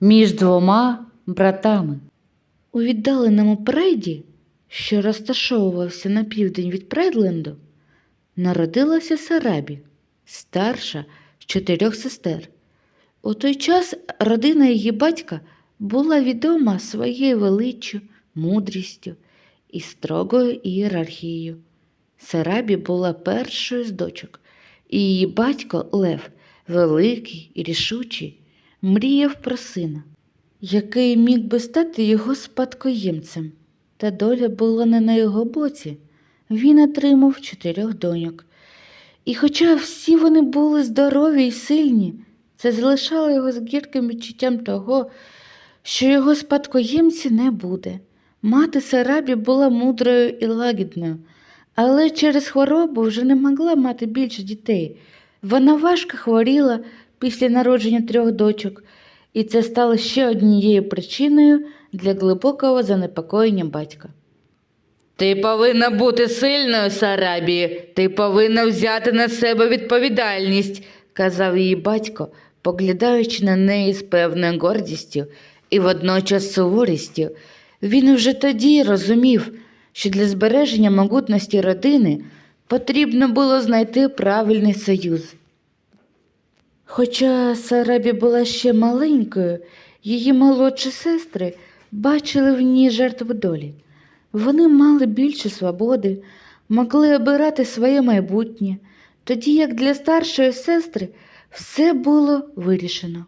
між двома братами. У віддаленому прайді, що розташовувався на південь від Прайдленду, народилася Сарабі, старша з чотирьох сестер. У той час родина її батька була відома своєю величчю, мудрістю і строгою ієрархією. Сарабі була першою з дочок, і її батько Лев, великий і рішучий, мріяв про сина, який міг би стати його спадкоємцем. Та доля була не на його боці. Він отримав чотирьох доньок. І хоча всі вони були здорові і сильні, це залишало його з гірким відчуттям того, що його спадкоємці не буде. Мати Сарабі була мудрою і лагідною, але через хворобу вже не могла мати більше дітей. Вона важко хворіла після народження трьох дочок, і це стало ще однією причиною для глибокого занепокоєння батька. Ти повинна бути сильною, Сарабі. Ти повинна взяти на себе відповідальність, казав її батько, поглядаючи на неї з певною гордістю і водночас суворістю. Він уже тоді розумів, що для збереження могутності родини потрібно було знайти правильний союз. Хоча Сарабі була ще маленькою, її молодші сестри бачили в ній жертву долі. Вони мали більше свободи, могли обирати своє майбутнє, тоді як для старшої сестри все було вирішено.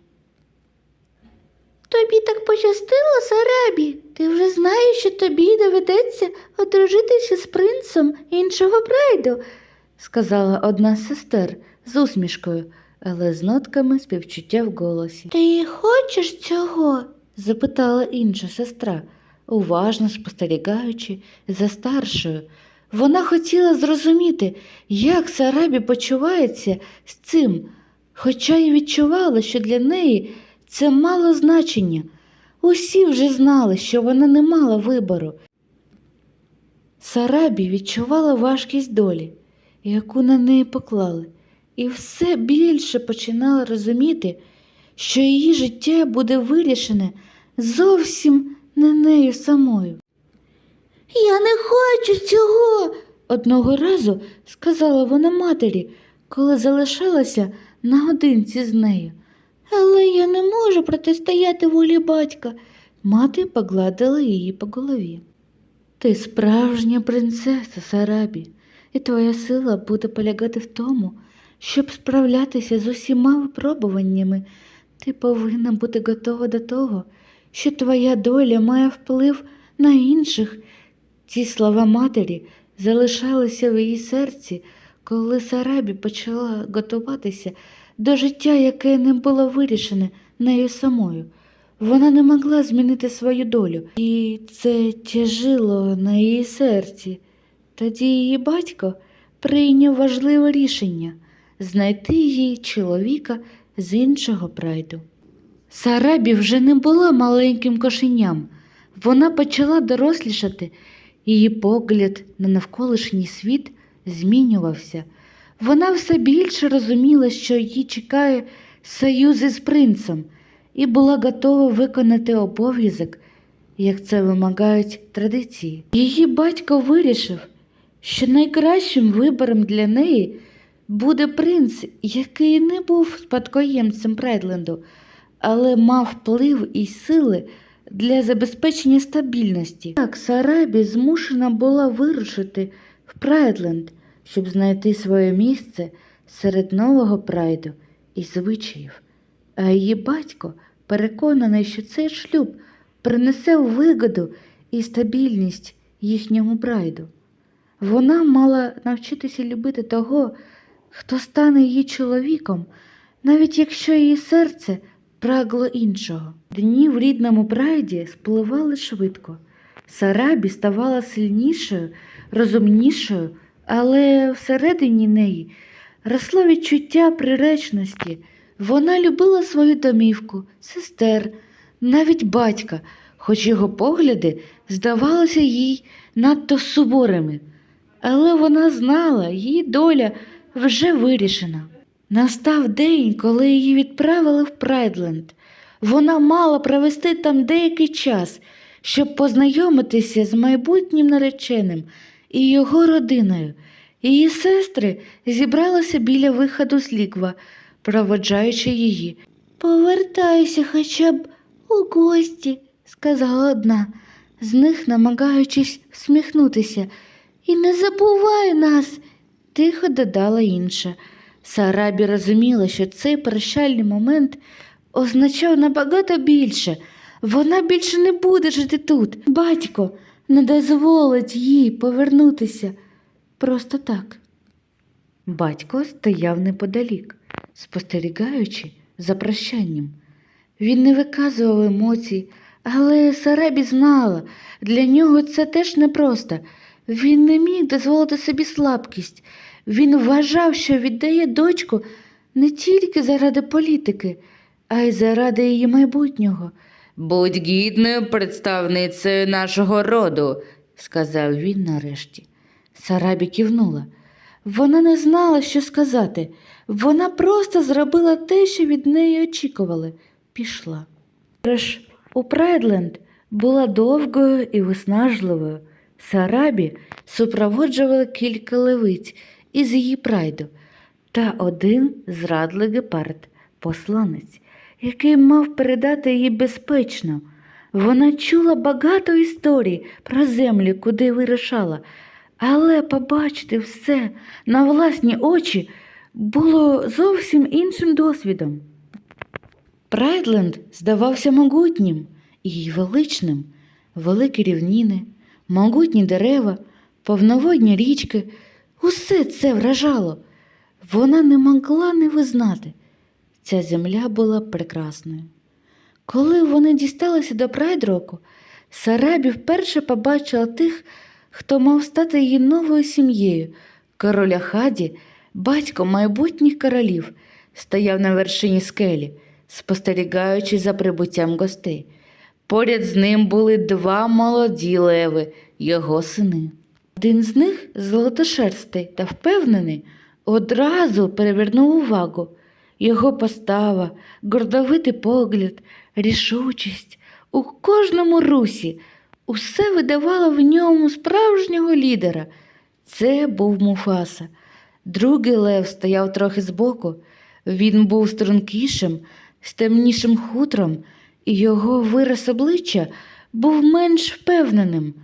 Тобі так пощастило, Сарабі. Ти вже знаєш, що тобі доведеться одружитися з принцем іншого прайду, сказала одна з сестер з усмішкою, але з нотками співчуття в голосі. Ти хочеш цього? запитала інша сестра, уважно спостерігаючи за старшою. Вона хотіла зрозуміти, як Сарабі почувається з цим, хоча й відчувала, що для неї це мало значення. Усі вже знали, що вона не мала вибору. Сарабі відчувала важкість долі, яку на неї поклали, і все більше починала розуміти, що її життя буде вирішене зовсім не нею самою. Я не хочу цього, одного разу сказала вона матері, коли залишалася наодинці з нею. Але я не можу протистояти волі батька. Мати погладила її по голові. Ти справжня принцеса Сарабі, і твоя сила буде полягати в тому, щоб справлятися з усіма випробуваннями. Ти повинна бути готова до того, що твоя доля має вплив на інших. Ці слова матері залишалися в її серці, коли Сарабі почала готуватися до життя, яке не було вирішене нею самою. Вона не могла змінити свою долю, і це тяжило на її серці. Тоді її батько прийняв важливе рішення знайти їй чоловіка з іншого прайду. Сарабі вже не була маленьким кошеням. Вона почала дорослішати, її погляд на навколишній світ змінювався. Вона все більше розуміла, що її чекає союз із принцем, і була готова виконати обов'язок, як це вимагають традиції. Її батько вирішив, що найкращим вибором для неї буде принц, який не був спадкоємцем Прайдленду, але мав вплив і сили для забезпечення стабільності. Так, Сарабі змушена була вирушити в Прайдленд, щоб знайти своє місце серед нового прайду і звичаїв. А її батько переконаний, що цей шлюб принесе вигоду і стабільність їхньому прайду. Вона мала навчитися любити того, хто стане її чоловіком, навіть якщо її серце прагло іншого. Дні в рідному прайді спливали швидко. Сарабі ставала сильнішою, розумнішою, але всередині неї росло відчуття приречності. Вона любила свою домівку, сестер, навіть батька, хоч його погляди здавалися їй надто суворими. Але вона знала, її доля вже вирішена. Настав день, коли її відправили в Прайдленд. Вона мала провести там деякий час, щоб познайомитися з майбутнім нареченим і його родиною. Її сестри зібралися біля виходу з ліква, проводжаючи її. Повертайся хоча б у гості, сказала одна, з них намагаючись всміхнутися. І не забувай нас, тихо додала інша. Сарабі розуміла, що цей прощальний момент означав набагато більше. Вона більше не буде жити тут. Батько не дозволить їй повернутися просто так. Батько стояв неподалік, спостерігаючи за прощанням. Він не виказував емоцій, але Сарабі знала, для нього це теж непросто. Він не міг дозволити собі слабкість. Він вважав, що віддає дочку не тільки заради політики, а й заради її майбутнього. Будь гідною представницею нашого роду, сказав він нарешті. Сарабі кивнула. Вона не знала, що сказати. Вона просто зробила те, що від неї очікували, пішла. Тож у Прайдленд була довгою і виснажливою. Сарабі супроводжували кілька левиць із її прайду та один зрадлий гепард, посланець, який мав передати її безпечно. Вона чула багато історій про землю, куди вирушала, але побачити все на власні очі було зовсім іншим досвідом. Прайдленд здавався могутнім і величним, великі рівніни, могутні дерева, повноводні річки, усе це вражало. Вона не могла не визнати. Ця земля була прекрасною. Коли вони дісталися до Прайдроку, Сарабі вперше побачила тих, хто мав стати її новою сім'єю. Короля Хаді, батько майбутніх королів, стояв на вершині скелі, спостерігаючи за прибуттям гостей. Поряд з ним були два молоді леви, його сини. Один з них, золотошерстий та впевнений, одразу перевернув увагу. Його постава, гордовитий погляд, рішучість у кожному русі, усе видавало в ньому справжнього лідера. Це був Муфаса. Другий лев стояв трохи збоку. Він був стрункішим, з темнішим хутром, і його вираз обличчя був менш впевненим.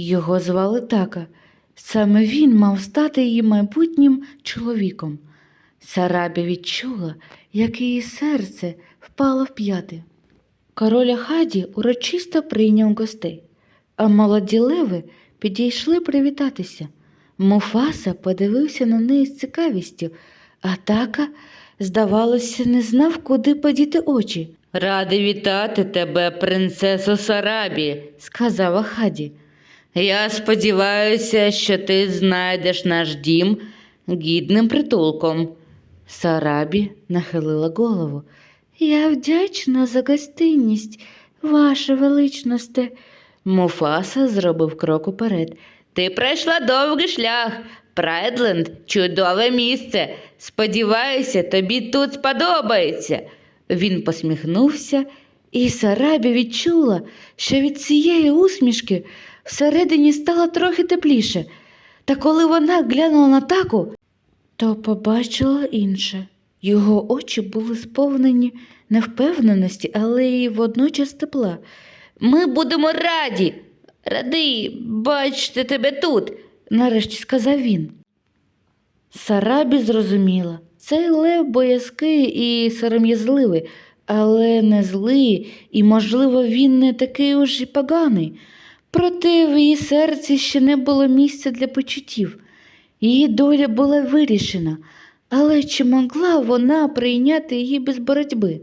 Його звали така. Саме він мав стати її майбутнім чоловіком. Сарабі відчула, як її серце впало в п'яти. Король Хаді урочисто прийняв гостей, а молоді леви підійшли привітатися. Муфаса подивився на неї з цікавістю, а така, здавалося, не знав, куди подіти очі, радий вітати тебе, принцесо Сарабі. сказала Хаді. Я сподіваюся, що ти знайдеш наш дім гідним притулком. Сарабі нахилила голову. Я вдячна за гостинність, ваше величносте. Муфаса зробив крок уперед. Ти пройшла довгий шлях. Прайдленд чудове місце. Сподіваюся, тобі тут сподобається. Він посміхнувся, і Сарабі відчула, що від цієї усмішки всередині стало трохи тепліше. Та коли вона глянула на таку, то побачила інше. Його очі були сповнені невпевненості, але й водночас тепла. Ми будемо раді, ради бачити тебе тут. нарешті сказав він. Сарабі зрозуміла, цей лев боязкий і сором'язливий, але не злий, і, можливо, він не такий уж і поганий. Проте в її серці ще не було місця для почуттів. Її доля була вирішена, але чи могла вона прийняти її без боротьби?